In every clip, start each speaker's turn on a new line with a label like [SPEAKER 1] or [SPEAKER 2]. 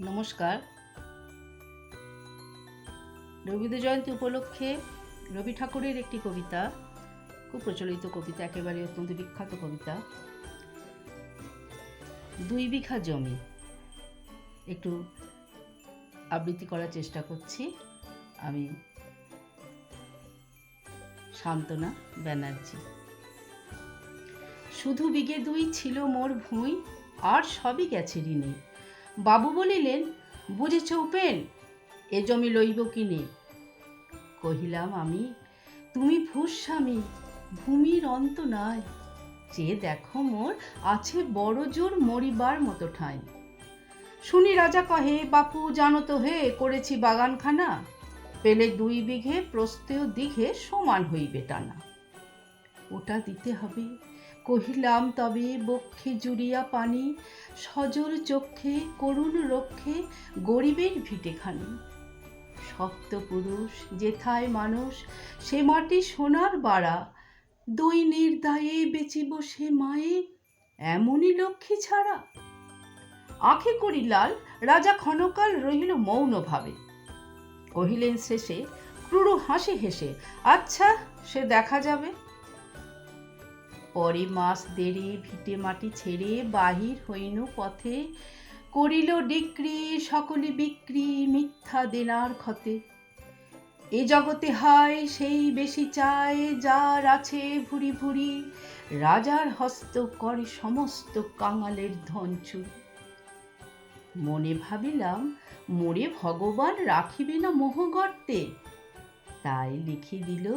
[SPEAKER 1] নমস্কার। রবীন্দ্র জয়ন্তী উপলক্ষে রবি ঠাকুরের একটি কবিতা, খুব প্রচলিত কবিতা, একেবারে অত্যন্ত বিখ্যাত কবিতা। দুই বিঘা জমি। একটু আবৃত্তি করার চেষ্টা করছি। আমি শান্তনা ব্যানার্জি। শুধু বিঘে দুই ছিল মোর ভুঁই, আর সবই গেছে ঋণে। বাবু বলিলেন, বুঝেছ উপেন, এ জমি লইব কিনে? কহিলাম, আমি, তুমি ভূস্বামী ভূমির অন্ত নাই, যে দেখো মোর আছে বড় জোর মরিবার মতো ঠাঁই। শুনি রাজা কহে, বাপু, জানো তো হে, করেছি বাগানখানা, পেলে দুই বিঘে প্রস্তেয় দিঘে সমান হইবে টানা। ওটা দিতে হবে। কহিলাম, তবে বক্ষে জুড়িয়া পানি, সজল চক্ষে করুণ রক্ষে গরিবের ভিটে ভিটেখানি সপ্তপুরুষ যেথায় মানুষ, সে মাটি সোনার বাড়া। দুই নির্দায়ে বেচিব সে মায়ে, এমনই লক্ষ্মী ছাড়া। আঁখে করিলাল, রাজা ক্ষণকাল রহিল মৌনভাবে। কহিলেন শেষে ক্রুড় হাসি হেসে আচ্ছা সে দেখা যাবে। পরে মাস দেরি ভিটে মাটি ছেড়ে বাহির হইন পথে। করিল ডিক্রি, সকলে বিক্রি মিথ্যা দেনার ক্ষতে। এ জগতে হায়, সেই বেশি চায় যার আছে ভুরি ভুরি। রাজার হস্ত করে সমস্ত কাঙালের ধন মনে ভাবিলাম, মোরে ভগবান রাখিবে না মোহগর্তে। তাই লিখে দিল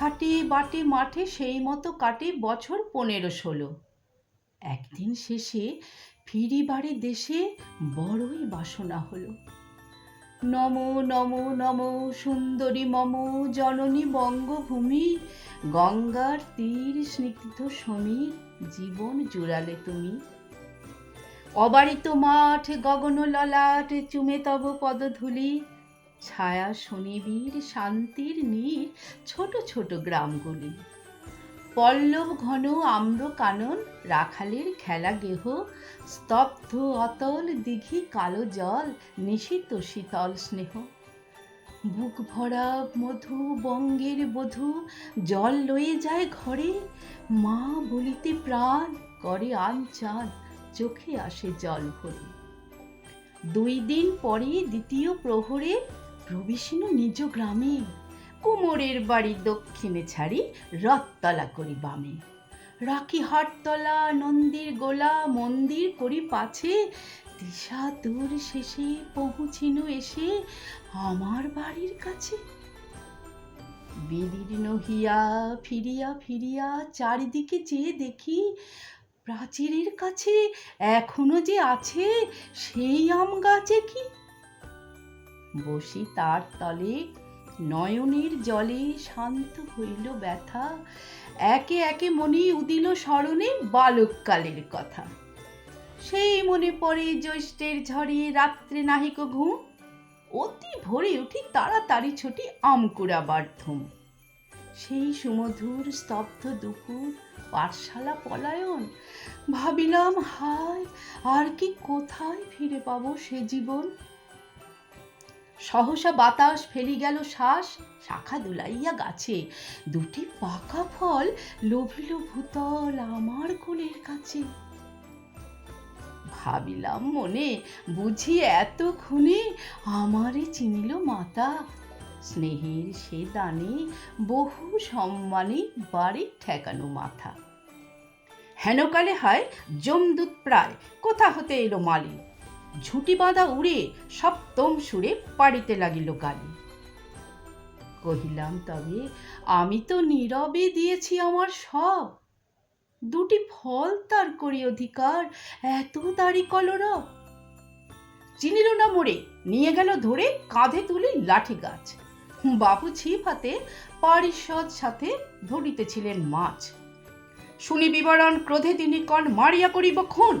[SPEAKER 1] হাটে বাটে মাঠে সেই মতো কাটে বছর পনেরো ষোলো। একদিন শেষে ফিরি বাড়ি দেশে বড়ই বাসনা হলো। নম নম নম, সুন্দরী মম, জননী বঙ্গভূমি, গঙ্গার তীর স্নিগ্ধ সমীর জীবন জুড়ালে তুমি। অবারিত মাঠ গগন ললাট চুমে তব পদধূলি ছায়া শনিবীর শান্তির নীর, ছোট ছোট গ্রামগুলি। পল্লব ঘন আম্র কানন রাখালের খেলা গেহ, স্তব্ধ অতল দিঘি কালো জল, নিশিত শীতল স্নেহ। বুক ভরা মধু, বঙ্গের বধূ, জল লয়ে যায় ঘরে, মা বলিতে প্রাণ করে আনচান, চোখে আসে জল ভরে। দুই দিন পরে দ্বিতীয় প্রহরে প্রবেশিন নিজ গ্রামে। কুমোরের বাড়ি দক্ষিণে ছাড়ি রথতলা করি বামে। রাখি হাটতলা, নন্দীর গোলা, মন্দির করি পাছে। দিশা দূর শেষে পৌঁছিনু এসে আমার বাড়ির কাছে। বিদীর্ণ হিয়া ফিরিয়া ফিরিয়া চারিদিকে চেয়ে দেখি প্রাচীরের কাছে এখনও যে আছে সেই আম গাছে কি বসি তার তলে। নয়নের জলে শান্ত হইল ব্যথা। একে একে মনে উদিল স্মরণে বালককালের কথা। সেই মনে পড়ে জ্যৈষ্ঠের ঝড়ে রাত্রে নাহিক ঘুম অতি ভোরে উঠি তাড়াতাড়ি ছুটি আম কুড়াবার ধুম। সেই সুমধুর স্তব্ধ দুপুর, পাঠশালা পলায়ন। ভাবিলাম, হায়, আর কি কোথায় ফিরে পাবো সে জীবন? সহসা বাতাস ফেলি গেল শ্বাস, শাখা দুলাইয়া গাছে। দুটি পাকা ফল লোভিল ভূতল আমার কোলের কাছে। ভাবিলাম মনে, বুঝি এতক্ষণে আমারে চিনিল মাতা। স্নেহের সে দানে বহু সম্মানে বাড়ির ঠেকানো মাথা। হেনকালে হয় জমদুত প্রায়, কোথা হতে এলো মালি ঝুটি বাঁধা উড়ে সপ্তম সুরে পাড়িতে লাগিল গালি কহিলাম, তবে আমি তো নীরবে দিয়েছি আমার সব। দুটি ফল তার করি অধিকার, এত দাড়ি কলরব। চিনিল না মোড়ে নিয়ে গেল ধরে কাঁধে তুলে লাঠি গাছ। বাবু ছিপ হাতে পারিষদ সাথে ধরিতেছিলেন মাছ। শুনি বিবরণ, ক্রোধে তিনি কন মারিয়া করিব খুন।